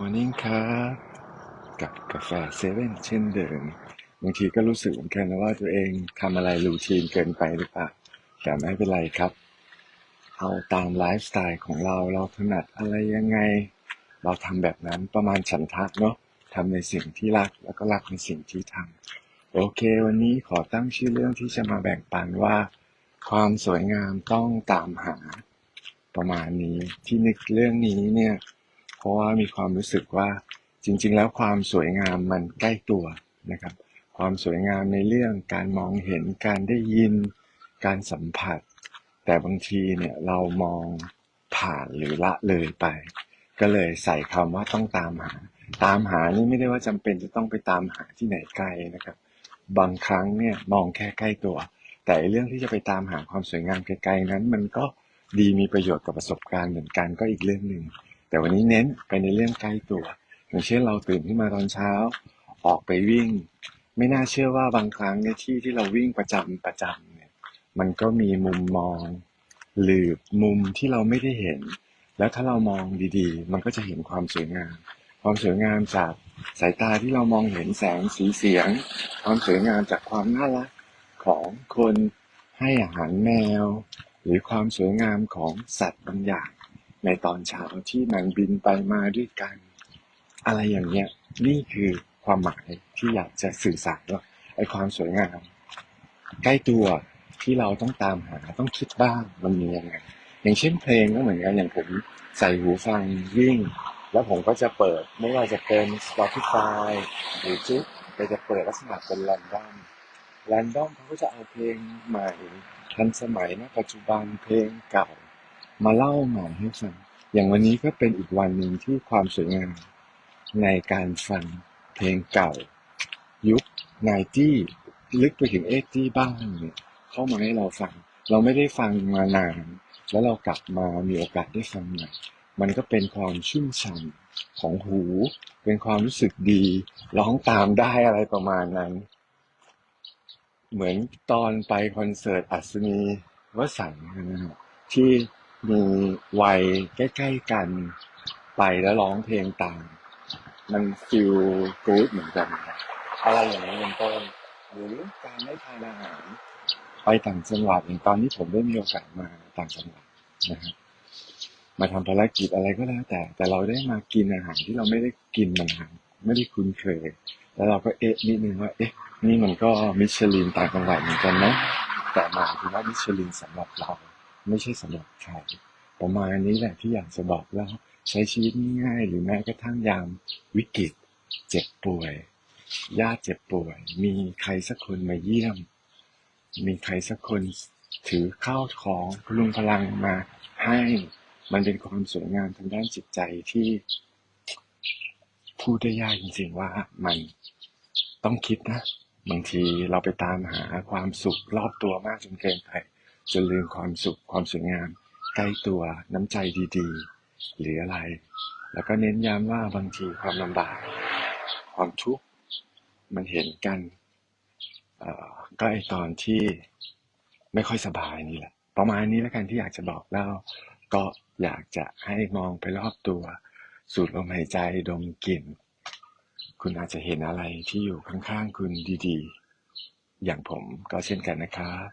มอร์นิ่งครับกับกาแฟเซเว่นเช่นเดิมบางทีก็รู้สึกเหมือนกันนะว่าตัวเองทำอะไรรูทีนเกินไปหรือเปล่าแต่ไม่เป็นไรครับ เอาตามไลฟ์สไตล์ของเราเราถนัดอะไรยังไง เราทำแบบนั้นประมาณฉันทะเนาะทำในสิ่งที่รักแล้วก็รักในสิ่งที่ทำโอเค วันนี้ขอตั้งชื่อเรื่องที่จะมาแบ่งปันว่า ความสวยงามต้องตามหาประมาณนี้ที่นึกเรื่องนี้เนี่ย ราะว่ามีความรู้สึกว่าจริง ๆ แล้วความสวยงามมันใกล้ตัวนะครับ ความสวยงามในเรื่องการมองเห็นการได้ยินการสัมผัส แต่บางทีเนี่ยเรามองผ่านหรือละเลยไป ก็เลยใส่คำว่าต้องตามหา ตามหานี่ไม่ได้ว่าจำเป็นจะต้องไปตามหาที่ไหนไกลนะครับ บางครั้งเนี่ยมองแค่ใกล้ตัว แต่เรื่องที่จะไปตามหาความสวยงามไกลๆนั้น มันก็ดีมีประโยชน์กับประสบการณ์เหมือนกันก็อีกเรื่องหนึ่ง แต่วันนี้เน้นไปในเรื่องใกล้ตัว อย่างเช่นเราตื่นขึ้นมาตอนเช้า ออกไปวิ่ง ไม่น่าเชื่อว่าบางครั้งในที่ที่เราวิ่งประจำประจำเนี่ยมันก็มีมุมมอง หรือมุมที่เราไม่ได้เห็น แล้วถ้าเรามองดีๆ มันก็จะเห็นความสวยงาม ความสวยงามจากสายตาที่เรามองเห็นแสงสีเสียง ความสวยงามจากความน่ารักของคนให้อาหารแมว หรือความสวยงามของสัตว์บางอย่าง ในตอนเช้าที่มันบินไปมาด้วยกัน อะไรอย่างเงี้ยนี่คือความหมายที่อยากจะสื่อสารว่าไอความสวยงามใกล้ตัวที่เราต้องตามหาต้องคิดบ้างมันมียังไงอย่างเช่นเพลงก็เหมือนกันอย่างผมใส่หูฟังวิ่ง แล้วผมก็จะเปิดไม่ว่าจะเป็น Spotify หรือจุ๊กก็จะเปิดลักษณะเป็นแรนดอมแรนดอมเขาก็จะเอาเพลงใหม่ทันสมัยณปัจจุบันเพลงเก่า มาเล่าใหม่ให้ฟัง อย่างวันนี้ก็เป็นอีกวันหนึ่งที่ความสวยงามในการฟังเพลงเก่า ยุคไนตี้ลึกไปถึงเอตี้บ้างเนี่ยเข้ามาให้เราฟัง เราไม่ได้ฟังมานาน แล้วเรากลับมามีโอกาสได้ฟังใหม่มันก็เป็นความชุ่มฉ่ำของหู เป็นความรู้สึกดี ร้องตามได้อะไรประมาณนั้น เหมือนตอนไปคอนเสิร์ตอัศนีวสันต์ที่ มีวัยใกล้ๆกันไปแล้วร้องเพลงต่ามมันฟิลกู๊ดเหมือนกันอะไรอย่างนี้เป็นต้นหรือการได้ทานอาหารไปต่างจังหวัดอย่างตอนนี้ผมได้มีโอกาสมาต่างจังหวัดนะครับมาทำภารกิจอะไรก็แล้วแต่ แต่เราได้มากินอาหารที่เราไม่ได้กินมานานไม่ได้คุ้นเคย แล้วเราก็เอ๊ะนิดนึงว่าเอ๊ะนี่มันก็มิชลินต่างจังหวัดเหมือนกันนะแต่หมายถึงว่ามิชลินสำหรับเรา ไม่ใช่สำหรับใครประมาณนี้แหละที่อยากจะบอกแล้วใช้ชีวิตง่ายๆหรือแม้กระทั่งยามวิกฤต เจ็บป่วย ญาติเจ็บป่วย มีใครสักคนมาเยี่ยม มีใครสักคนถือข้าวของพลุงพลังมาให้ มันเป็นความสวยงามทางด้านจิตใจที่พูดได้ยากจริงๆว่ามันต้องคิดนะ บางทีเราไปตามหาความสุขรอบตัวมากจนเกินไป จนลืมความสุขความสวยงาม ใกล้ตัวน้ำใจดีๆ หรืออะไร แล้วก็เน้นย้ำว่าบางทีความลำบาก ความทุกข์มันเห็นกันเอ่อตอนที่ไม่ค่อยสบายนี่แหละ ประมาณนี้แล้วกันที่อยากจะบอกแล้วก็อยากจะให้มองไปรอบตัว สูดลมหายใจดมกลิ่น คุณอาจจะเห็นอะไรที่อยู่ข้างๆคุณดีๆ อย่างผมก็เช่นกันนะครับ